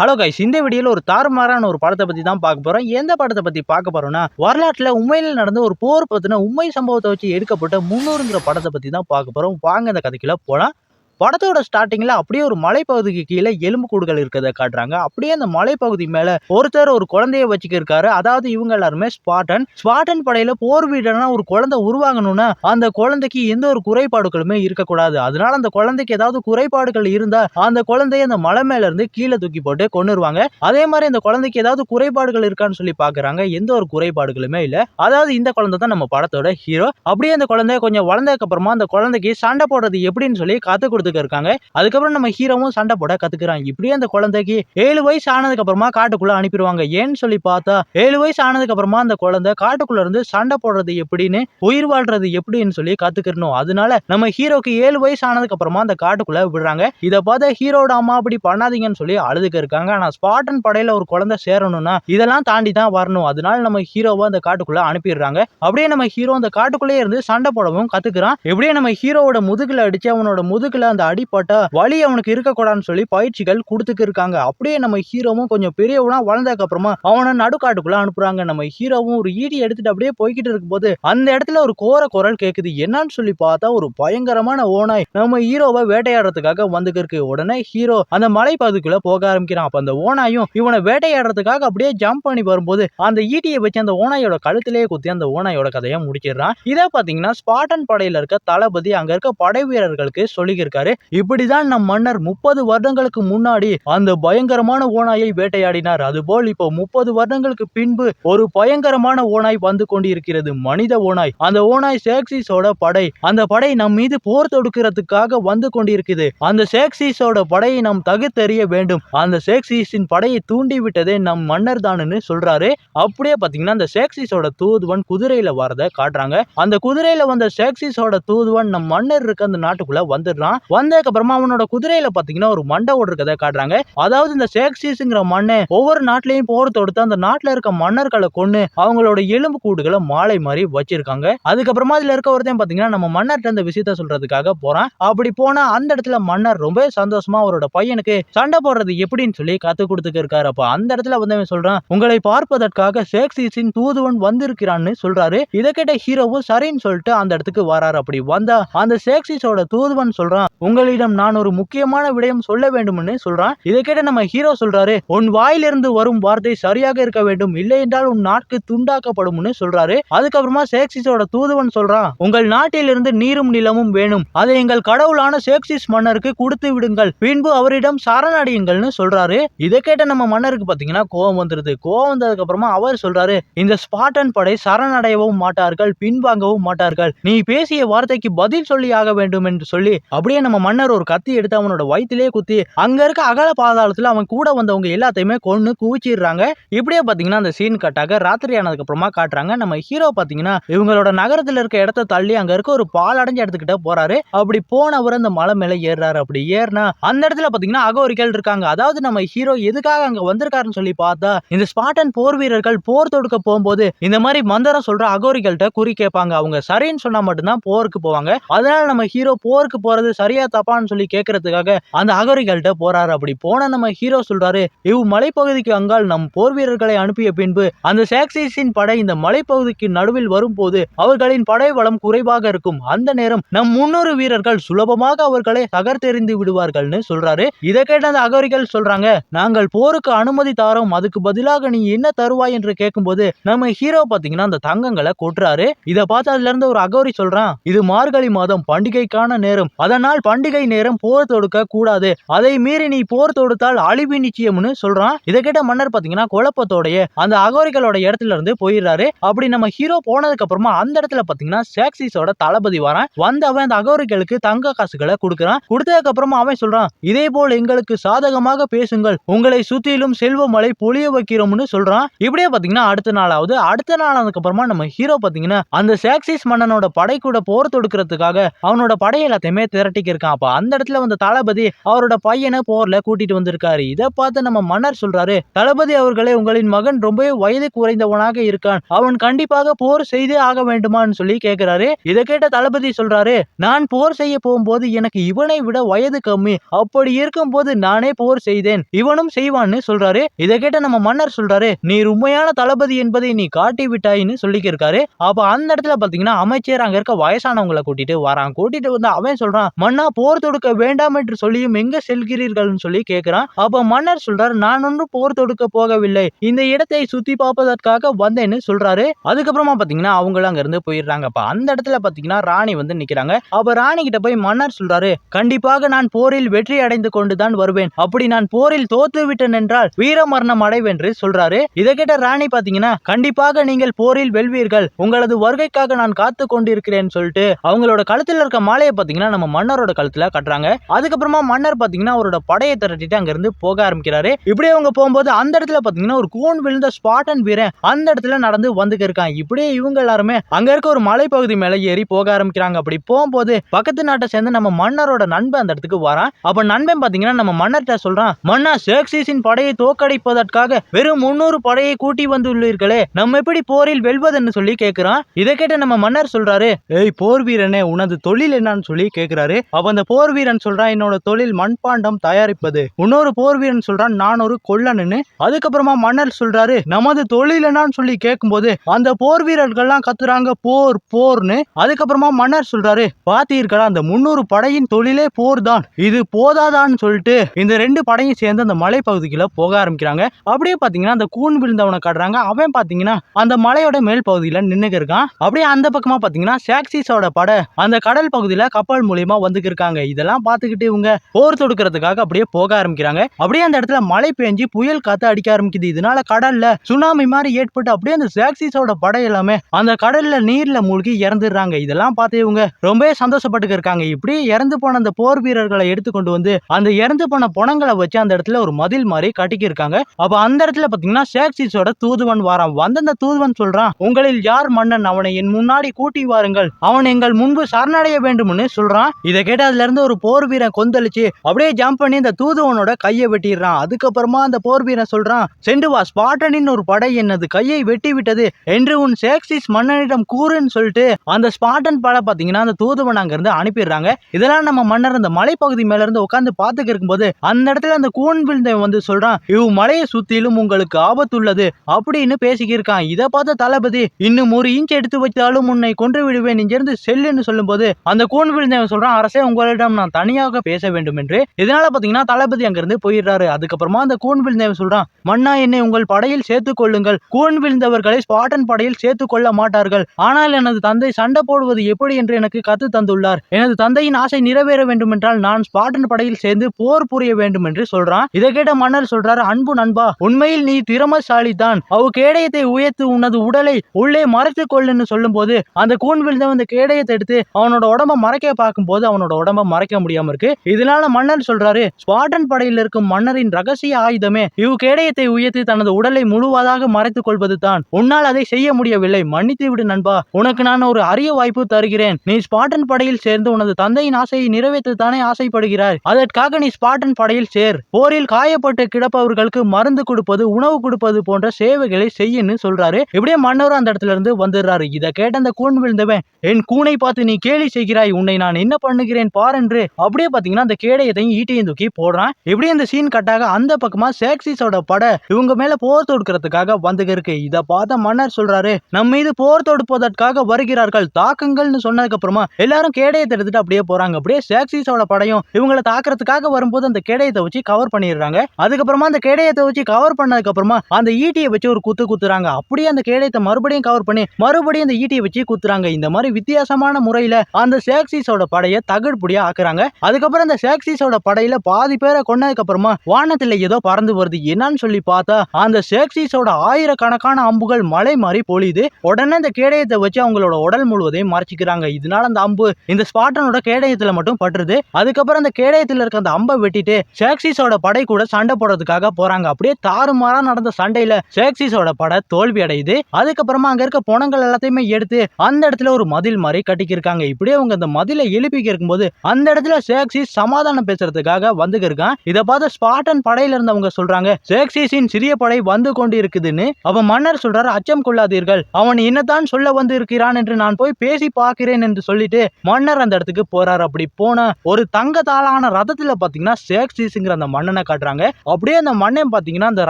Hello guys இந்த வீடியோல ஒரு தாறுமாறான ஒரு படத்தை பத்தி தான் பார்க்க போறோம். எந்த படத்தை பத்தி பார்க்க போறோம்னா வரலாற்றுல உண்மையில் நடந்த ஒரு போர் பத்தின உண்மை சம்பவத்தை வச்சு எடுக்கப்பட்ட முன்னூறுங்கிற படத்தை பத்தி தான் பார்க்க போறோம். வாங்க இந்த கதைக்குள்ள போலாம். படத்தோட ஸ்டார்டிங்ல அப்படியே ஒரு மலைப்பகுதிக்கு கீழே எலும்பு கூடுகள் இருக்கிறத காட்டுறாங்க. அப்படியே அந்த மலைப்பகுதி மேல ஒருத்தர் ஒரு குழந்தைய வச்சுக்கிருக்காரு. அதாவது இவங்க எல்லாருமே ஸ்பாட்டன் ஸ்பாட்டன் படையில போர் வீரனா ஒரு குழந்தை உருவாகணும்னா அந்த குழந்தைக்கு எந்த ஒரு குறைபாடுகளுமே இருக்கக்கூடாது. அதனால அந்த குழந்தைக்கு ஏதாவது குறைபாடுகள் இருந்தா அந்த குழந்தைய அந்த மலை மேல இருந்து கீழே தூக்கி போட்டு கொண்டுருவாங்க அதே மாதிரி அந்த குழந்தைக்கு ஏதாவது குறைபாடுகள் இருக்கான்னு சொல்லி பாக்குறாங்க எந்த ஒரு குறைபாடுகளுமே இல்ல. அதாவது இந்த குழந்தை தான் நம்ம படத்தோட ஹீரோ அப்படியே அந்த குழந்தை கொஞ்சம் வளர்ந்ததுக்கு அப்புறமா அந்த குழந்தைக்கு சண்டை போடுறது எப்படின்னு சொல்லி கத்து கொடுத்துக்க இருக்காங்க. அதுக்கப்புறம் நம்ம ஹீரோவும் சண்டை போட கத்துக்கிறான். இப்படியே அந்த குழந்தைக்கு ஏழு வயசு ஆனதுக்கு அப்புறமா காட்டுக்குள்ள அனுப்பிடுவாங்க. ஏன்னு சொல்லி பார்த்தா ஏழு வயசு ஆனதுக்கு அப்புறமா அந்த குழந்தை காட்டுக்குள்ள இருந்து சண்டை போடுறது எப்படின்னு உயிர் வாழ்றது எப்படின்னு சொல்லி கத்துக்கணும் அதனால நம்ம ஹீரோக்கு ஏழு வயசு ஆனதுக்கு அப்புறமா அந்த காட்டுக்குள்ள விடுறாங்க. இதை பார்த்தா ஹீரோட அம்மா அப்படி பண்ணாதீங்கன்னு சொல்லி அழுதுக்கு இருக்காங்க. ஆனா ஸ்பாட்டன் படையில ஒரு குழந்தை சேரணும்னா இதெல்லாம் தாண்டி தான் வரணும். அதனால நம்ம ஹீரோவை அந்த காட்டுக்குள்ள அனுப்பிடுறாங்க. அப்படியே நம்ம ஹீரோ அந்த காட்டுக்குள்ளே இருந்து சண்டை போடவும் கத்துக்கிறான். எப்படியே நம்ம ஹீரோவோட முதுகுல அடிச்சு அவனோட முதுகுல அந்த அடிப்பட்ட வழி அவனுக்கு இருக்கக்கூடாதுன்னு சொல்லி பயிற்சிகள் கொடுத்துக்கு இருக்காங்க. அப்படியே நம்ம ஹீரோவும் கொஞ்சம் பெரியவனா வளர்ந்ததுக்கு அப்புறமா அவனை நடுக்காட்டுக்குள்ள அனுப்புறாங்க. நம்ம ஹீரோவும் ஒரு ஈடி எடுத்துட்டு அப்படியே போய்கிட்டு இருக்கும்போது அந்த இடத்துல ஒரு கோர குரல் கேக்குது. என்னன்னு சொல்லி பார்த்தா ஒரு பயங்கரமான ஓனாய் நம்ம ஹீரோவை வேட்டையாடுறதுக்காக வந்துக்கு இருக்கு. உடனே ஹீரோ அந்த மலைப்பகுதிக்குள்ள போக ஆரம்பிக்கிறான். அப்ப அந்த ஓனாயும் இவனை வேட்டையாடுறதுக்காக அப்படியே ஜம்ப் பண்ணி வரும்போது அந்த ஈட்டியை வச்சு அந்த ஓனாயோட கழுத்திலேயே குத்தி அந்த ஓனாயோட கதையை முடிச்சிடுறான். இதை பாத்தீங்கன்னா ஸ்பாட்டன் படையில இருக்க தளபதி அங்க இருக்க படை வீரர்களுக்கு சொல்லியிருக்காரு இப்படிதான் நம் மன்னர் முப்பது வருடங்களுக்கு முன்னாடி அந்த பயங்கரமான ஓனாயை வேட்டையாடினார். அதுபோல் இப்போ முப்பது வருடங்களுக்கு பின்பு ஒரு பயங்கரமான ஓனாய் வந்து கொண்டிருக்கிறது. மனித ஓனாய் அந்த ஓனாய் சேக்சிஸோட படை. அந்த படை நம் மீது போர் தொடுக்கிறதுக்காக வந்து கொண்டிருக்குது. அந்த சேக்சிஸோட படையை நாம் தகுத்தெறிய வேண்டும். அந்த சேக்சிஸின் படையை தூண்டி விட்டதே நம் மன்னர் தானுன்னு சொல்றாரு. அப்படியே பாத்தீங்கன்னா அந்த சேக்சிஸோட தூதுவன் குதிரையில வரத காட்டுறாங்க. அந்த குதிரையில வந்த சேக்சிஸோட தூதுவன் நம் மன்னர் இருக்க அந்த நாட்டுக்குள்ள வந்துடுறான். வந்ததுக்கு அப்புறமா அவனோட குதிரையில பாத்தீங்கன்னா ஒரு மண்டை ஓடுறத காட்டுறாங்க. அதாவது இந்த சேக்சிஸ்ங்கிற மண்ணை ஒவ்வொரு நாட்டிலையும் போர் தொடுத்து அந்த நாட்டுல இருக்க மன்னர்களை கொண்டு அவங்களோட எலும்பு கூடுகளை மாலை மாதிரி வச்சிருக்காங்க. அதுக்கப்புறமா அதுல இருக்க ஒருத்தையும் பாத்தீங்கன்னா நம்ம மன்னர்கிட்ட இந்த விஷயத்த சொல்றதுக்காக போறான். அப்படி போனா அந்த இடத்துல மன்னர் ரொம்ப சந்தோஷமா அவரோட பையனுக்கு சண்டை போடுறது எப்படின்னு சொல்லி கத்து கொடுத்துக்க இருக்காரு. அப்ப அந்த இடத்துல வந்து அவன் சொல்றான் உங்களை பார்ப்பதற்காக சேக்சிஸின் தூதுவன் வந்திருக்கிறான்னு சொல்றாரு. இதை கேட்ட ஹீரோவும் சரின்னு சொல்லிட்டு அந்த இடத்துக்கு வராரு. அப்படி வந்தா அந்த சேக்சிஸோட தூதுவன் சொல்றான் உங்களிடம் நான் ஒரு முக்கியமான விடயம் சொல்ல வேண்டும்னு சொல்றான். இதை கேட்ட நம்ம ஹீரோ சொல்றாரு உன் வாயிலிருந்து வரும் வார்த்தை சரியாக இருக்க வேண்டும். இல்லை என்றால் உன் நாட்கு துண்டாக்கப்படும்னு சொல்றாரு. அதுக்கப்புறமா சேக்சிஸோட தூதுவன் சொல்றான் உங்கள் நாட்டிலிருந்து நீரும் நிலமும் வேணும். அதை எங்கள் கடவுளான சேக்சிஸ் மன்னருக்கு கொடுத்து விடுங்கள். பின்பு அவரிடம் சரணடையுங்கள்னு சொல்றாரு. இதை கேட்ட நம்ம மன்னருக்கு பாத்தீங்கன்னா கோவம் வந்துருது. கோவம் வந்ததுக்கு அப்புறமா அவர் சொல்றாரு இந்த ஸ்பாட்டன் படை சரணடையவும் மாட்டார்கள் பின்வாங்கவும் மாட்டார்கள். நீ பேசிய வார்த்தைக்கு பதில் சொல்லி ஆக வேண்டும் என்று சொல்லி அப்படியே நம்ம மன்னர் ஒரு கத்தி எடுத்து அவனோட வயிற்றிலே குத்தி அங்க இருக்க அகல பாதாளத்துல அவன் கூட வந்தவங்க எல்லாத்தையுமே கொண்டு குவிச்சிடுறாங்க. இப்படியே பாத்தீங்கன்னா அந்த சீன் கட்டாக ராத்திரி ஆனதுக்கு அப்புறமா காட்டுறாங்க. நம்ம ஹீரோ பாத்தீங்கன்னா இவங்களோட நகரத்துல இருக்க இடத்த தள்ளி அங்க இருக்க ஒரு பால் அடைஞ்ச இடத்துக்கிட்ட போறாரு. அப்படி போனவர் அந்த மலை மேல ஏறுறாரு. அப்படி ஏறினா அந்த இடத்துல பாத்தீங்கன்னா அகோரிகள் இருக்காங்க. அதாவது நம்ம ஹீரோ எதுக்காக அங்க வந்திருக்காருன்னு சொல்லி பார்த்தா இந்த ஸ்பாட்டன் போர் வீரர்கள் போர் தொடுக்க போகும்போது இந்த மாதிரி மந்திரம் சொல்ற அகோரிகள்கிட்ட குறி கேட்பாங்க. அவங்க சரின்னு சொன்னா மட்டும்தான் போருக்கு போவாங்க. அதனால நம்ம ஹீரோ போருக்கு போறது சரியா தப்பான்னு சொல்லி கேட்கறதுக்காக அந்த அகோரிகள்கிட்ட போறாரு. அப்படி போன நம்ம ஹீரோ சொல்றாரு இவ் மலைப்பகுதிக்கு அங்கால் நம் போர் வீரர்களை அனுப்பிய பின்பு அந்த சாக்சிஸின் படை இந்த மலைப்பகுதிக்கு நடுவில் வரும்போது அவர்களின் படை வளம் குறைவாக இருக்கும். அந்த நேரம் நம் முன்னூறு வீரர்கள் சுலபமாக அவர்களை தகர்த்தெறிந்து விடுவார்கள்னு சொல்றாரு. இதை கேட்ட அந்த அகோரிகள் சொல்றாங்க நாங்கள் போருக்கு அனுமதி தாரோம். அதுக்கு பதிலாக நீ என்ன தருவாய்? என்று கேட்கும்போது நம்ம ஹீரோ பாத்தீங்கன்னா அந்த தங்கங்களை கொட்டுறாரு. இதை பார்த்து அதுல இருந்து ஒரு அகோரி சொல்றான் இது மார்கழி மாதம் பண்டிகைக்கான நேரம். அதனால் பண்டிகை நேரம் போர் தொடுக்க கூடாது. அதை மீறி நீ போர் தொடுத்தால் அழிவு நிச்சயம்னு சொல்றான். இதை கேட்ட மன்னர் பாத்தீங்கன்னா குழப்பத்தோடைய அந்த அகோரிகளோட இடத்துல இருந்து போயிடுறாரு. அப்படி நம்ம ஹீரோ போனதுக்கு அப்புறமா அந்த இடத்துல பாத்தீங்கன்னா சாக்சிஸோட தளபதி வரான். வந்து அவன் அந்த அகோரிகளுக்கு தங்க காசுகளை கொடுக்குறான். கொடுத்ததுக்கு அப்புறமா அவன் சொல்றான் இதே போல் எங்களுக்கு சாதகமாக பேசுங்கள். உங்களை சுத்திலும் செல்வ மழை பொழிய வைக்கிறோம்னு சொல்றான். இப்படியே பாத்தீங்கன்னா அடுத்த நாளாவது அடுத்த நாள் ஆனதுக்கு அப்புறமா நம்ம ஹீரோ பாத்தீங்கன்னா அந்த சாக்சிஸ் மன்னனோட படை கூட போர் தொடுக்கிறதுக்காக அவனோட படை எல்லாத்தையுமே திரட்டிக்கிறது இருக்கான். அப்ப அந்த இடத்துல வந்த தளபதி அவரோட பையனை போர்ல கூட்டிட்டு வந்திருக்காரு. இதை பார்த்து நம்ம மன்னர் சொல்றாரு தளபதி அவர்களே உங்களின் மகன் ரொம்பவே வயது குறைந்தவனாக இருக்கான். அவன் கண்டிப்பாக போர் செய்தே ஆக வேண்டுமான்னு சொல்லி கேக்குறாரு. இதை கேட்ட தளபதி சொல்றாரு நான் போர் செய்ய போகும்போது எனக்கு இவனை விட வயது கம்மி. அப்படி இருக்கும் போது நானே போர் செய்தேன். இவனும் செய்வான்னு சொல்றாரு. இதை கேட்ட நம்ம மன்னர் சொல்றாரு நீ உண்மையான தளபதி என்பதை நீ காட்டி விட்டாயின்னு சொல்லிக்கிருக்காரு அப்ப அந்த இடத்துல பாத்தீங்கன்னா அமைச்சர் அங்க இருக்க வயசானவங்களை கூட்டிட்டு வரான். கூட்டிட்டு வந்து அவன் சொல்றான் மன்னா போர் தொடுக்க வேண்டாம் என்று சொல்லியும் எங்க செல்கிறீர்கள்னு சொல்லி கேட்கிறான் அப்ப மன்னர் சொல்றாரு நான் ஒன்றும் போர் தொடுக்க போகவில்லை. இந்த இடத்தை சுத்தி பார்ப்பதற்காக வந்தேன்னு சொல்றாரு. அதுக்கப்புறமா பாத்தீங்கன்னா அவங்களும் அங்க இருந்து போயிடுறாங்க. அப்ப அந்த இடத்துல பாத்தீங்கன்னா ராணி வந்து நிக்கிறாங்க. அப்ப ராணி கிட்ட போய் மன்னர் சொல்றாரு கண்டிப்பாக நான் போரில் வெற்றி அடைந்து கொண்டுதான் வருவேன். அப்படி நான் போரில் தோத்து விட்டேன் என்றால் வீர மரணம் அடைவென்று சொல்றாரு. இதை கேட்ட ராணி பாத்தீங்கன்னா கண்டிப்பாக நீங்கள் போரில் வெல்வீர்கள். உங்களது வருகைக்காக நான் காத்து கொண்டிருக்கிறேன் சொல்லிட்டு அவங்களோட கழுத்தில் இருக்க மாலையை பாத்தீங்கன்னா நம்ம மன்னரோட கழுத்துல கட்டுறாங்க. அதுக்கப்புறமா மன்னர் பாத்தீங்கன்னா அவரோட படையை திரட்டிட்டு அங்க இருந்து போக ஆரம்பிக்கிறாரு. இப்படியே அவங்க போகும்போது அந்த இடத்துல பாத்தீங்கன்னா ஒரு கூன் விழுந்த ஸ்பாட்டன் வீரன் அந்த இடத்துல நடந்து வந்துக்கு இருக்கான். இப்படியே இவங்க எல்லாருமே அங்க இருக்க ஒரு மலைப்பகுதி மேல ஏறி போக ஆரம்பிக்கிறாங்க. அப்படி போகும்போது பக்கத்து நாட்டை சேர்ந்து நம்ம மன்னரோட நண்பன் அந்த இடத்துக்கு வரான். அப்ப நண்பன் பாத்தீங்கன்னா நம்ம மன்னர்கிட்ட சொல்றான் மன்னா சேக்சிஸின் படையை தோக்கடிப்பதற்காக வெறும் முன்னூறு படையை கூட்டி வந்துள்ளீர்களே. நம்ம எப்படி போரில் வெல்வதுன்னு சொல்லி கேக்குறான். இதை கேட்ட நம்ம மன்னர் சொல்றாரு ஏய் போர் வீரனே உனது தொழில் என்னன்னு சொல்லி கேக்குறாரு. அப்ப அந்த போர் வீரன் சொல்றான் என்னோட தொழில் மண்பாண்டம் தயாரிப்பது. இன்னொரு போர் வீரன் சொல்றான் நான் ஒரு கொல்லன்னு அதுக்கப்புறமா மன்னர் சொல்றாரு நமது தொழில் என்னன்னு சொல்லி கேட்கும்போது அந்த போர் வீரர்கள்லாம் கத்துறாங்க போர் போர்னு. அதுக்கப்புறமா மன்னர் சொல்றாரு பாத்தீர்களா அந்த முன்னூறு படையின் தொழிலே போர் தான் இது போதாதான்னு சொல்லிட்டு இந்த ரெண்டு படையும் சேர்ந்து அந்த மலைப்பகுதிக்குள்ள போக ஆரம்பிக்கிறாங்க. அப்படியே பாத்தீங்கன்னா அந்த கூன் விழுந்தவனை காட்டுறாங்க. அவன் பாத்தீங்கன்னா அந்த மலையோட மேல் பகுதியில் நின்னுக்கு இருக்கான் அப்படியே அந்த பக்கமா பாத்தீங்கன்னா சாக்சிஸோட படை அந்த கடல் பகுதியில் கப்பல் மூலியமா வந்துக்கு இருக்காங்க. இதெல்லாம் பார்த்துக்கிட்டு இவங்க போர் தொடுக்கிறதுக்காக அப்படியே போக ஆரம்பிக்கிறாங்க. அப்படியே அந்த இடத்துல மழை பெஞ்சு புயல் காத்து அடிக்க ஆரம்பிக்குது. இதனால கடல்ல சுனாமி மாதிரி ஏற்பட்டு அப்படியே அந்த சாக்சிஸோட படை எல்லாமே அந்த கடல்ல நீர்ல மூழ்கி இறந்துடுறாங்க. இதெல்லாம் பார்த்து இவங்க ரொம்பவே சந்தோஷப்பட்டு இருக்காங்க. இப்படியே இறந்து போன அந்த போர் வீரர்களை எடுத்து கொண்டு வந்து அந்த இறந்து போன பணங்களை வச்சு அந்த இடத்துல ஒரு மதில் மாதிரி கட்டிக்கி இருக்காங்க. அப்ப அந்த இடத்துல பாத்தீங்கன்னா சாக்சிஸோட தூதுவன் வாரான். வந்த அந்த தூதுவன் சொல்றான் உங்களில் யார் மன்னன்? அவனை என் முன்னாடி கூட்டி வாருங்கள். அவன் எங்கள் முன்பு சரணடைய வேண்டும்னு சொல்றான். இதை கேட்டு அதுல இருந்து ஒரு போர் வீரன் கொந்தளிச்சு அப்படியே ஜம்ப் பண்ணி இந்த தூதுவனோட கையை வெட்டிடுறான். அதுக்கப்புறமா அந்த போர் வீரன் சொல்றான் சென்று வா ஸ்பாட்டனின் ஒரு படை என்னது? கையை வெட்டி விட்டது என்று உன் சேக்சிஸ் மன்னனிடம் கூறுன்னு சொல்லிட்டு அந்த ஸ்பாட்டன் படை பாத்தீங்கன்னா அந்த தூதுவன் அங்க இருந்து அனுப்பிடுறாங்க. இதெல்லாம் நம்ம மன்னர் அந்த மலைப்பகுதி மேல இருந்து உட்காந்து பாத்துக்க இருக்கும்போது அந்த இடத்துல அந்த கூன் விழுந்தவன் வந்து சொல்றான் இவ் மலையை சுத்திலும் உங்களுக்கு ஆபத்துள்ளது அப்படின்னு பேசிக்கிருக்கான். இதை பார்த்த தளபதி இன்னும் ஒரு இன்ச் எடுத்து வைத்தாலும் உன்னை கொன்று விடுவேன். இங்கிருந்து செல்லுன்னு சொல்லும்போது அந்த கூன் விழுந்தவன் சொல்றான் அரசே உங்களிடம் நான் தனியாக பேச வேண்டும் என்று. இதனால பாத்தீங்கன்னா தளபதி அங்கிருந்து போயிடுறாரு. அதுக்கப்புறமா அந்த கூன் விழுந்தவன் சொல்றான் மன்னா என்னை உங்கள் படையில் சேர்த்து கொள்ளுங்கள். கூன் விழுந்தவர்களை ஸ்பாட்டன் படையில் சேர்த்து கொள்ள மாட்டார்கள். ஆனால் எனது தந்தை சண்டை போடுவது எப்படி என்று எனக்கு கத்து தந்துள்ளார். எனது தந்தையின் ஆசை நிறைவேற வேண்டும் என்றால் நான் ஸ்பாட்டன் படையில் சேர்ந்து போர் புரிய வேண்டும் என்று சொல்றான். இதை கேட்ட மன்னர் சொல்றாரு அன்பு நண்பா உண்மையில் நீ திறமசாலி தான் அவ கேடயத்தை உயர்த்து உனது உடலை உள்ளே மறைத்துக் கொள்ளுன்னு சொல்லும்போது அந்த கூன் விழுந்தவன் அந்த கேடயத்தை எடுத்து அவனோட உடம்ப மறைக்க பார்க்கும்போது அவனோட உடம்ப மறைக்க முடியாம இருக்கு. இதனால மன்னர் சொல்றாரு ஸ்பாட்டன் படையில் இருக்கும் மன்னரின் ரகசிய ஆயுதமே இவ் கேடயத்தை உயர்த்தி தனது உடலை முழுவதாக மறைத்துக் கொள்வது தான். உன்னால் அதை செய்ய முடியவில்லை. மன்னித்து விடு நண்பா. உனக்கு நான் ஒரு அரிய வாய்ப்பு தருகிறேன். நீ ஸ்பாட்டன் படையில் சேர்ந்து உனது தந்தையின் ஆசையை நிறைவேற்ற தானே ஆசைப்படுகிறாய். அதற்காக நீ ஸ்பாட்டன் படையில் சேர். போரில் காயப்பட்டு கிடப்பவர்களுக்கு மருந்து கொடுப்பது உணவு கொடுப்பது போன்ற சேவைகளை செய்யன்னு சொல்றாரு. இப்படியே மன்னரும் அந்த இடத்துல இருந்து வந்துடுறாரு. இதை கேட்ட அந்த கூன் விழுந்தவன் என் கூனை பார்த்து நீ கேலி செய்கிறாய். உன்னை நான் என்ன பண்ணுகிறேன் பார் பாருன்று அப்படியே பாத்தீங்கன்னா அந்த கேடயத்தையும் ஈட்டியும் தூக்கி போடுறான். எப்படி இந்த சீன் கட்டாக அந்த பக்கமா சேக்சிஸோட படை இவங்க மேல போர் தொடுக்கிறதுக்காக வந்துக இருக்கு. இத பார்த்த மன்னர் சொல்றாரு நம்ம மீது போர் தொடுப்பதற்காக வருகிறார்கள். தாக்குங்கள்னு சொன்னதுக்கு அப்புறமா எல்லாரும் கேடயத்தை எடுத்துட்டு அப்படியே போறாங்க. அப்படியே சேக்சிஸோட படையும் இவங்களை தாக்குறதுக்காக வரும்போது அந்த கேடயத்தை வச்சு கவர் பண்ணிடுறாங்க. அதுக்கப்புறமா அந்த கேடயத்தை வச்சு கவர் பண்ணதுக்கு அப்புறமா அந்த ஈட்டியை வச்சு ஒரு குத்து குத்துறாங்க. அப்படியே அந்த கேடயத்தை மறுபடியும் கவர் பண்ணி மறுபடியும் அந்த ஈட்டியை வச்சு குத்துறாங்க. இந்த மாதிரி வித்தியாசமான முறையில அந்த சேக்சிஸோட படையை தகடுபடியா ஆக்குறாங்க. அதுக்கப்புறம் அந்த சேக்சிஸோட படையில பாதி பேரை கொன்னதுக்கு அப்புறமா வானத்துல ஏதோ பறந்து வருது. என்னன்னு சொல்லி பார்த்தா அந்த சேக்சிஸோட ஆயிரக்கணக்கான அம்புகள் மலை மாதிரி பொழியுது. உடனே இந்த கேடயத்தை வச்சு அவங்களோட உடல் முழுவதையும் மறைச்சிக்கிறாங்க. இதனால அந்த அம்பு இந்த ஸ்பாட்டனோட கேடயத்துல மட்டும் பட்டுருது. அதுக்கப்புறம் அந்த கேடயத்துல இருக்க அந்த அம்பை வெட்டிட்டு சேக்சிஸோட படை கூட சண்டை போடுறதுக்காக போறாங்க. அப்படியே தாறுமாறா நடந்த சண்டையில சேக்சிஸோட படை தோல்வி அடையுது. அதுக்கப்புறமா அங்க இருக்க பணங்கள் எல்லாத்தையுமே எடுத்து அந்த இடத்துல ஒரு மதில் மாதிரி கட்டிக்கிருக்காங்க. இப்படியே அவங்க அந்த மதிலை எழுப்பிக்க இருக்கும்போது இருக்கும்போது அந்த இடத்துல சேக்சி சமாதானம் பேசுறதுக்காக வந்துக்கு இதை பார்த்து ஸ்பாட்டன் படையில இருந்தவங்க சொல்றாங்க சேக்சிஸின் சிறிய படை வந்து கொண்டு இருக்குதுன்னு அவன் மன்னர் சொல்றாரு அச்சம் கொள்ளாதீர்கள். அவன் என்னத்தான் சொல்ல வந்து இருக்கிறான் என்று நான் போய் பேசி பார்க்கிறேன் என்று சொல்லிட்டு மன்னர் அந்த இடத்துக்கு போறாரு. அப்படி போன ஒரு தங்கத்தாலான ரதத்துல பாத்தீங்கன்னா சேக்சிஸ்ங்கிற அந்த மன்னனை காட்டுறாங்க. அப்படியே அந்த மன்னன் பாத்தீங்கன்னா அந்த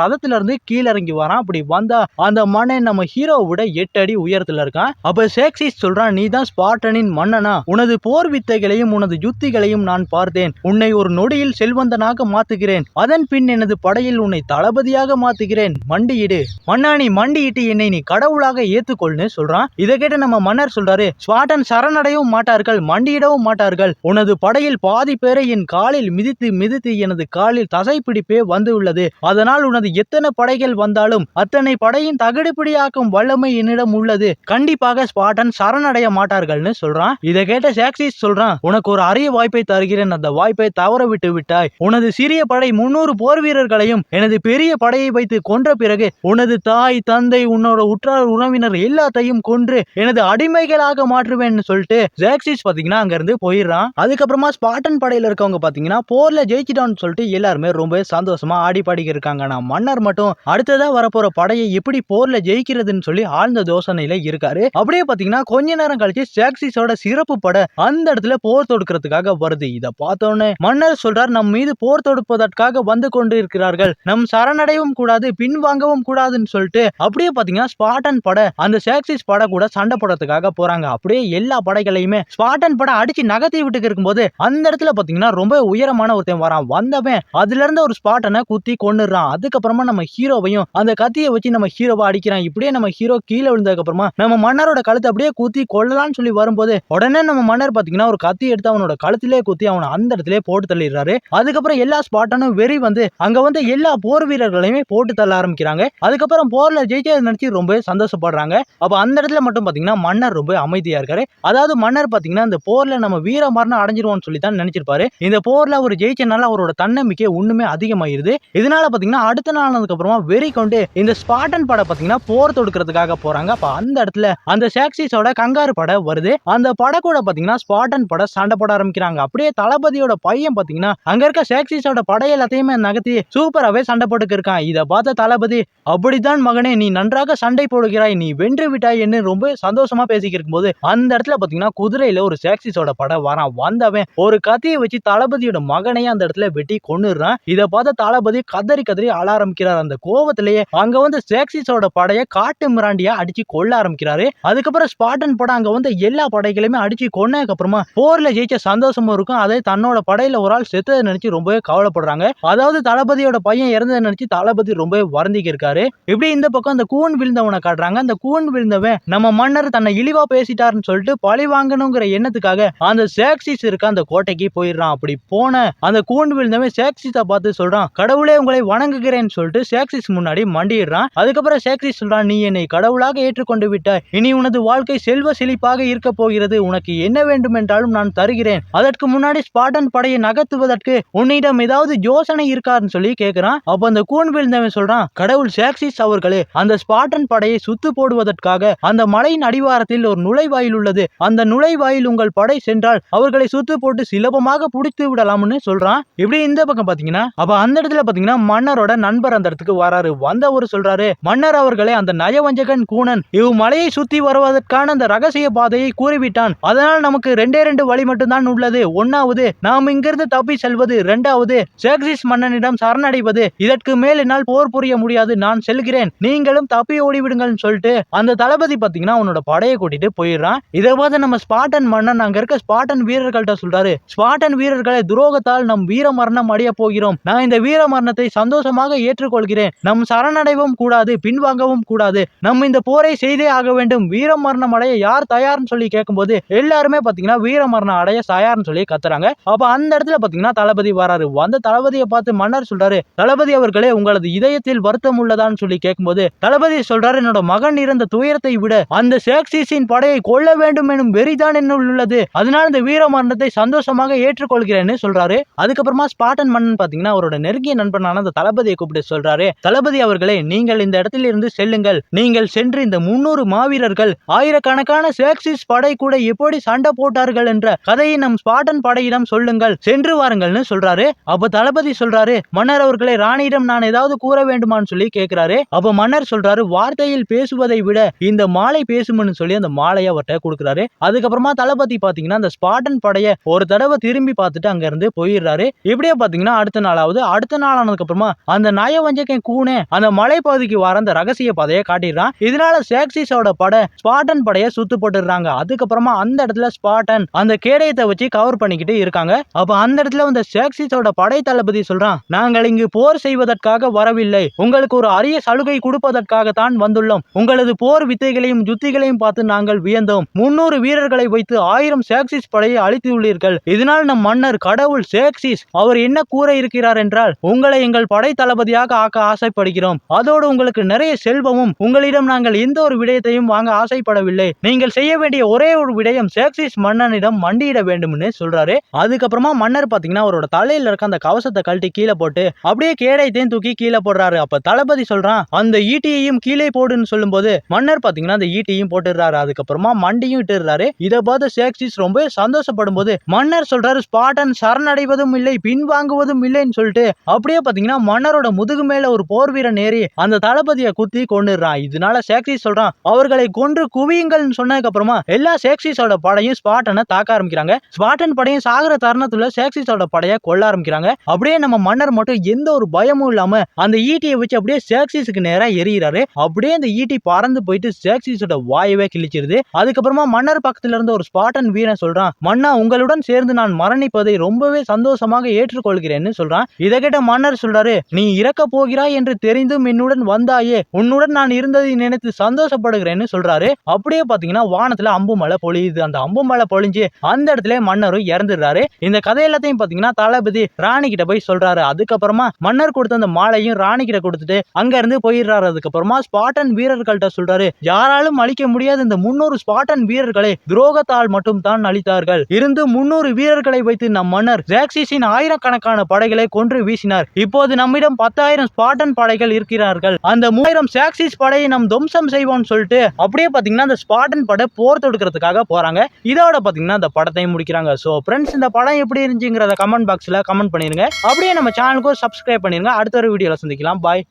ரதத்துல இருந்து கீழே இறங்கி வரான். அப்படி வந்தா அந்த மன்னன் நம்ம ஹீரோ விட எட்டு அடி உயரத்துல இருக்கான். அப்ப சேக்சிஸ் சொல்றான் நீ தான் ஸ்பாட்டனின் மன்னனா. உனது போர் வித்தைகளையும் உனது உனது யுத்திகளையும் நான் பார்த்தேன். உன்னை ஒரு நொடியில் செல்வந்தனாக மாத்துகிறேன். அதன் பின் எனது படையில் உன்னை தளபதியாக மாத்துகிறேன். மண்டியிடு. மன்னா மண்டியிட்டு என்னை நீ கடவுளாக ஏத்துக்கொள்னு சொல்றான். இதை கேட்டு நம்ம மன்னர் சொல்றாரு ஸ்வாட்டன் சரணடையவும் மாட்டார்கள் மண்டியிடவும் மாட்டார்கள். உனது படையில் பாதி பேரை என் காலில் மிதித்து மிதித்து எனது காலில் தசை பிடிப்பே வந்து உள்ளது அதனால் உனது எத்தனை படைகள் வந்தாலும் அத்தனை படையின் தகடுபிடியாக்கும் வல்லமை என்னிடம் உள்ளது. கண்டிப்பாக ஸ்பாட்டன் சரணடைய மாட்டார்கள்னு சொல்றான். இதை கேட்ட சாக்சிஸ் சொல்றான் உனக்கு ஒரு அரிய வாய்ப்பை தருகிறேன். அந்த வாய்ப்பை தவற விட்டு விட்டாய். உனது சிறிய படை முன்னூறு போர் வீரர்களையும் எனது பெரிய படையை வைத்து கொன்ற பிறகு உனது தாய் தந்தை உன்னோட உற்றார் உறவினர் எல்லாத்தையும் கொன்று எனது அடிமைகளாக மாற்றுவேன்னு சொல்லிட்டு ஜாக்சிஸ் பாத்தீங்கன்னா அங்க இருந்து போயிடுறான். அதுக்கப்புறமா ஸ்பாட்டன் படையில இருக்கவங்க பாத்தீங்கன்னா போர்ல ஜெயிச்சிட்டான்னு சொல்லிட்டு எல்லாருமே ரொம்ப சந்தோஷமா ஆடி பாடிக்க இருக்காங்க. நான் மன்னர் மட்டும் அடுத்ததா வரப்போற படையை எப்படி போர்ல ஜெயிக்கிறதுன்னு சொல்லி ஆழ்ந்த யோசனையில இருக்காரு. அப்படியே பாத்தீங்கன்னா கொஞ்ச நேரம் கழிச்சு ஜாக்சிஸோட சிறப்பு படை அந்த இடத்துல போர் கொடுக்கறதுக்காக வருது. இத பார்த்தோன்னே மன்னர் சொல்றார் நம் மீது போர் தொடுப்பதற்காக வந்து கொண்டு இருக்கிறார்கள் நம் சரணடையவும் கூடாது பின்வாங்கவும் கூடாதுன்னு சொல்லிட்டு அப்படியே பாத்தீங்கன்னா ஸ்பாட்டன் படை அந்த சேக்சிஸ் படை கூட சண்டை போடுறதுக்காக போறாங்க. அப்படியே எல்லா படைகளையுமே ஸ்பாட்டன் படை அடிச்சு நகர்த்தி விட்டுக்கு இருக்கும்போது அந்த இடத்துல பாத்தீங்கன்னா ரொம்ப உயரமான ஒருத்தன் வரான். வந்தவன் அதுல இருந்து ஒரு ஸ்பாட்டனை குத்தி கொண்டுறான் அதுக்கப்புறமா நம்ம ஹீரோவையும் அந்த கத்தியை வச்சு நம்ம ஹீரோவை அடிக்கிறான். இப்படியே நம்ம ஹீரோ கீழே விழுந்ததுக்கு அப்புறமா நம்ம மன்னரோட கழுத்தை அப்படியே குத்தி கொள்ளலாம்னு சொல்லி வரும்போது உடனே நம்ம மன்னர் பாத்தீங்கன்னா ஒரு கத்தி எடுத்து அவனோட கழுத்திலே குத்தி அவனை அந்த இடத்துல போட்டு தள்ளிடுறாரு. அதுக்கப்புறம் எல்லா ஸ்பாட்டனும் வெறி வந்து அங்க வந்து எல்லா போர் வீரர்களையுமே போட்டு தள்ள ஆரம்பிக்கிறாங்க. அதுக்கப்புறம் போர்ல ஜெயிச்சதை நினைச்சு ரொம்ப சந்தோஷப்படுறாங்க. அப்ப அந்த இடத்துல மட்டும் பாத்தீங்கன்னா மன்னர் ரொம்ப அமைதியா இருக்காரு. அதாவது மன்னர் பாத்தீங்கன்னா இந்த போர்ல நம்ம வீர மரணம் அடைஞ்சிருவோம்னு சொல்லி தான் நினைச்சிருப்பாரு. இந்த போர்ல அவர் ஜெயிச்சனால அவரோட தன்னம்பிக்கை ஒண்ணுமே அதிகமாயிருது. இதனால பாத்தீங்கன்னா அடுத்த நாள் ஆனதுக்கு அப்புறமா வெறி கொண்டு இந்த ஸ்பாட்டன் படை பாத்தீங்கன்னா போர் தொடுக்கிறதுக்காக போறாங்க. அப்ப அந்த இடத்துல அந்த சாக்சிஸோட கங்காரு படை வருது. அந்த படம் கூட பாத்தீங்கன்னா ஸ்பாட்டன் படை சண்டை போட ஆரம்பிக்கிறாங்க. அப்படியே தளபதியோட பையன் பாத்தீங்கன்னா அங்க இருக்க சேக்சிஸோட படை எல்லாத்தையுமே நகர்த்தி சூப்பராகவே சண்டை போட்டுக்கு இருக்கான். இதை பார்த்த தளபதி அப்படித்தான் மகனே நீ நன்றாக சண்டை போடுகிறாய் நீ வென்று விட்டாய் என்று ரொம்ப சந்தோஷமா பேசிக்கிட்டு இருக்கும்போது அந்த இடத்துல பாத்தீங்கன்னா குதிரையில ஒரு சேக்சிஸோட படை வரான். வந்தவன் ஒரு கத்தியை வச்சு தளபதியோட மகனையே அந்த இடத்துல வெட்டி கொன்னுடுறான். இதை பார்த்த தளபதி கதறி கதறி அழ ஆரம்பிக்கிறார். அந்த கோபத்திலேயே அங்க வந்து சேக்சிஸோட படையை காட்டு மிராண்டியா அடிச்சு கொல்ல ஆரம்பிக்கிறாரு. அதுக்கப்புறம் ஸ்பாட்டன் படம் அங்க வந்து எல்லா படைகளையுமே அடிச்சு கொன்னதுக்கு அப்புறமா போர்ல ஜெயிச்ச சந்தோஷமும் இருக்கும். அதே தன்னோட படையில ஒரு ஆள் செத்ததை நினைச்சு ரொம்பவே கவலைப்படுறாங்க. அதாவது தளபதியோட பையன் இறந்ததை நினைச்சு தளபதி ரொம்பவே வருந்திக்கு இருக்காரு இப்படி இந்த பக்கம் அந்த கூன் விழுந்தவனை காட்டுறாங்க? அந்த கூன் விழுந்தவன் நம்ம மன்னர் தன்னை இழிவா பேசிட்டாருன்னு சொல்லிட்டு பழி வாங்கணுங்கிற எண்ணத்துக்காக அந்த சேக்சிஸ் இருக்க அந்த கோட்டைக்கு போயிடுறான். அப்படி போன அந்த கூன் விழுந்தவன் சேக்சிஸை பார்த்து சொல்றான் கடவுளே உங்களை வணங்குகிறேன்னு சொல்லிட்டு சேக்சிஸ் முன்னாடி மண்டிடுறான் அதுக்கப்புறம் சேக்சிஸ் சொல்றான் நீ என்னை கடவுளாக ஏற்றுக்கொண்டு விட்டாய். இனி உனது வாழ்க்கை செல்வ செழிப்பாக இருக்க போகிறது. உனக்கு என்ன வேண்டும் என்றாலும் நான் தருகிறேன். அதற்கு முன்னாடி ஸ்பாட்டன் படையை நகர்த்துவதற்கு உன்னிடம் ஏதாவது யோசனை இருக்காருன்னு சொல்லி கேட்கிறான் அப்ப அந்த கூன் விழுந்தவன் சொல்றான் கடவுள் சேக்சிஸ் அவர்களே அந்த ஸ்பாட்டன் படையை சுத்து போடுவதற்காக அந்த மலையின் அடிவாரத்தில் ஒரு நுழைவாயில் உள்ளது. அந்த நுழைவாயில் உங்கள் படை சென்றால் அவர்களை சுத்து போட்டு சுலபமாக பிடித்து விடலாம்னு சொல்றான். இப்படி இந்த பக்கம் பாத்தீங்கன்னா அப்ப அந்த இடத்துல பாத்தீங்கன்னா மன்னரோட நண்பர் அந்த இடத்துக்கு வராரு. வந்தவர் சொல்றாரு மன்னர் அவர்களே அந்த நயவஞ்சகன் கூணன் இவ் மலையை சுத்தி வருவதற்கான அந்த ரகசிய பாதையை கூறிவிட்டான். அதனால் நமக்கு ரெண்டே ரெண்டு வழி மட்டும் மட்டும்தான் உள்ளது. ஒன்னாவது நாம் இங்கிருந்து தப்பி செல்வது. இரண்டாவது சேக்சிஸ் மன்னனிடம் சரணடைவது. இதற்கு மேல் என்னால் போர் புரிய முடியாது. நான் செல்கிறேன். நீங்களும் தப்பி ஓடிவிடுங்கள்னு சொல்லிட்டு அந்த தளபதி பாத்தீங்கன்னா அவனோட படையை கூட்டிட்டு போயிடுறான். இதை பார்த்து நம்ம ஸ்பாட்டன் மன்னன் அங்க இருக்க ஸ்பாட்டன் வீரர்கள்ட்ட சொல்றாரு ஸ்பாட்டன் வீரர்களை துரோகத்தால் நம் வீர மரணம் அடைய போகிறோம். நான் இந்த வீர மரணத்தை சந்தோஷமாக ஏற்றுக்கொள்கிறேன். நம் சரணடையவும் கூடாது பின்வாங்கவும் கூடாது. நம்ம இந்த போரை செய்தே ஆக வேண்டும். வீர மரணம் அடைய யார் தயார்னு சொல்லி கேட்கும்போது எல்லாருமே பாத்தீங்கன்னா வீர மரணம் அடைய தயார்னு சொல்லி கத்துறாங்க. அப்ப அந்த இடத்துல பாத்தீங்கன்னா தளபதி வராரு. வந்த தளபதியை பார்த்து மன்னர் சொல்றாரு தளபதி அவர்களே உங்களது இதயத்தில் வருத்தம் உள்ளதான்னு சொல்லி கேட்கும்போது தளபதி சொல்றாரு என்னோட மகன் இருந்த துயரத்தை விட அந்த சேக்சிஸின் படையை கொல்ல வேண்டும் எனும் வெறிதான் என்ன உள்ளது. அதனால இந்த வீர மரணத்தை சந்தோஷமாக ஏற்றுக்கொள்கிறேன்னு சொல்றாரு. அதுக்கப்புறமா ஸ்பாட்டன் மன்னன் பாத்தீங்கன்னா அவரோட நெருங்கிய நண்பனான அந்த தளபதியை கூப்பிட்டு சொல்றாரு. தளபதி அவர்களே நீங்கள் இந்த இடத்தில் இருந்து செல்லுங்கள். நீங்கள் சென்று இந்த முன்னூறு மாவீரர்கள் ஆயிரக்கணக்கான சேக்சிஸ் படை கூட எப்படி சண்டை போட்டார்கள் என்ற கதை இதை நம் ஸ்பாட்டன் படையிடம் சொல்லுங்கள் சென்று வாருங்கள்னு சொல்றாரு. அப்ப தளபதி சொல்றாரு மன்னர் அவர்களை ராணியிடம் நான் ஏதாவது கூற வேண்டுமான்னு சொல்லி கேட்கிறாரு அப்ப மன்னர் சொல்றாரு வார்த்தையில் பேசுவதை விட இந்த மாலை பேசும்னு சொல்லி அந்த மாலையை அவர்கிட்ட கொடுக்குறாரு. அதுக்கப்புறமா தளபதி பாத்தீங்கன்னா அந்த ஸ்பாட்டன் படைய ஒரு தடவை திரும்பி பார்த்துட்டு அங்க இருந்து போயிடுறாரு. இப்படியே பாத்தீங்கன்னா அடுத்த நாளாவது அடுத்த நாள் ஆனதுக்கு அப்புறமா அந்த நயவஞ்சகன் கூனே அந்த மலைப்பகுதிக்கு வர அந்த ரகசிய பாதையை காட்டிடுறான். இதனால சேக்சிஸோட படை ஸ்பாட்டன் படைய சுத்து போட்டுடுறாங்க. அதுக்கப்புறமா அந்த இடத்துல ஸ்பாட்டன் அந்த கேடயத்தை வச்சு கவர் பண்ணிக்கிட்டு இருக்காங்க. அப்ப அந்த இடத்துல அந்த சேக்சிஸோட படை தளபதி சொல்றான் நாங்கள் இங்கு போர் செய்வதற்காக வரவில்லை. உங்களுக்கு ஒரு அரிய சலுகை கொடுப்பதற்காகத்தான் வந்துள்ளோம். உங்களது போர் வித்தைகளையும் யுத்திகளையும் பார்த்து நாங்கள் வியந்தோம். முன்னூறு வீரர்களை வைத்து ஆயிரம் சேக்சிஸ் படையை அழித்துள்ளீர்கள். இதனால் நம் மன்னர் கடவுள் சேக்சிஸ் அவர் என்ன கூற இருக்கிறார் என்றால் உங்களை எங்கள் படை தளபதியாக ஆக்க ஆசைப்படுகிறோம். அதோடு உங்களுக்கு நிறைய செல்வமும். உங்களிடம் நாங்கள் எந்த ஒரு விடயத்தையும் வாங்க ஆசைப்படவில்லை. நீங்கள் செய்ய வேண்டிய ஒரே ஒரு விடயம் சேக்சிஸ் மன்னனிடம் மண்டியிட வேண்டும்னு சொல்றாரு. அதுக்கப்புறமா மன்னர் பாத்தீங்கன்னா அவரோட தலையில இருக்க அந்த கவசத்தை கழட்டி கீழே போட்டு அப்படியே கேடயத்தையும் தூக்கி கீழே போடுறாரு. அப்ப தளபதி சொல்றான் அந்த ஈட்டியையும் கீழே போடுன்னு சொல்லும்போது மன்னர் பாத்தீங்கன்னா அந்த ஈட்டியும் போட்டுடுறாரு. அதுக்கப்புறமா மண்டியும் இட்டுறாரு இதை பார்த்து சேக்சிஸ் ரொம்ப சந்தோஷப்படும் போது மன்னர் சொல்றாரு ஸ்பாட்டன் சரணடைவதும் இல்லை பின்வாங்குவதும் இல்லைன்னு சொல்லிட்டு அப்படியே பாத்தீங்கன்னா மன்னரோட முதுகு மேல ஒரு போர் வீரன் ஏறி அந்த தளபதியை குத்தி கொண்டுடுறான் இதனால சேக்சிஸ் சொல்றான் அவர்களை கொன்று குவியுங்கள்னு சொன்னதுக்கு அப்புறமா எல்லா சேக்சிஸோட படையும் ஸ்பாட்டனை தாக்க ஆரம்பிக்கிறாங்க. ஸ்பாட்டன் படையும் சாகர தருணத்துல சேக்சிஸோட படையை கொல்ல ஆரம்பிக்கிறாங்க. அப்படியே நம்ம மன்னர் மட்டும் எந்த ஒரு பயமும் இல்லாம அந்த ஈட்டியை வச்சு அப்படியே சேக்சிஸுக்கு நேரா எறிகிறாரு அப்படியே அந்த ஈட்டி பறந்து போயிட்டு சேக்சிஸோட வாயவே கிழிச்சிருது. அதுக்கப்புறமா மன்னர் பக்கத்துல இருந்த ஒரு ஸ்பாட்டன் வீரன் சொல்றான் மன்னா உங்களுடன் சேர்ந்து நான் மரணிப்பதை ரொம்பவே சந்தோஷமாக ஏற்றுக்கொள்கிறேன்னு சொல்றான். இதை கேட்ட மன்னர் சொல்றாரு நீ இறக்க போகிறாய் என்று தெரிந்தும் என்னுடன் வந்தாயே. உன்னுடன் நான் இருந்ததை நினைத்து சந்தோஷப்படுகிறேன்னு சொல்றாரு. அப்படியே பாத்தீங்கன்னா வானத்துல அம்பு மலை பொழியுது. அந்த அம்பு மலை பொழிஞ்சு அந்த இடத்துல மன்னரும் இறந்துடுறாரு. இந்த கதை எல்லாத்தையும் பாத்தீங்கன்னா தளபதி ராணி கிட்ட போய் சொல்றாரு. அதுக்கப்புறமா மன்னர் கொடுத்த அந்த மாலையும் ராணி கிட்ட கொடுத்துட்டு அங்க இருந்து போயிடுறாரு. அதுக்கப்புறமா ஸ்பாட்டன் வீரர்கள்ட்ட சொல்றாரு யாராலும் அழிக்க முடியாத இந்த முன்னூறு ஸ்பாட்டன் வீரர்களை துரோகத்தால் மட்டும் தான் அழித்தார்கள். இருந்து முன்னூறு வீரர்களை வைத்து நம் மன்னர் ஜாக்சிஸின் ஆயிரக்கணக்கான படைகளை கொன்று வீசினார். இப்போது நம்மிடம் பத்தாயிரம் ஸ்பாட்டன் படைகள் இருக்கிறார்கள். அந்த மூவாயிரம் சாக்சிஸ் படையை நம் துவம்சம் செய்வோம்னு சொல்லிட்டு அப்படியே பாத்தீங்கன்னா அந்த ஸ்பாட்டன் படை போர் தொடுக்கிறதுக்காக போறாங்க. இதோட பாத்தீங்கன்னா அந்த படத்தையும் முடிக்கிறாங்க. ஸோ ஃப்ரெண்ட்ஸ் இந்த படம் எப்படி இருந்துச்சுங்கிறத கமெண்ட் பாக்ஸில் கமெண்ட் பண்ணிருங்க. அப்படியே நம்ம சேனலுக்கும் சப்ஸ்கிரைப் பண்ணிருங்க. அடுத்த ஒரு வீடியோவில் சந்திக்கலாம். பாய்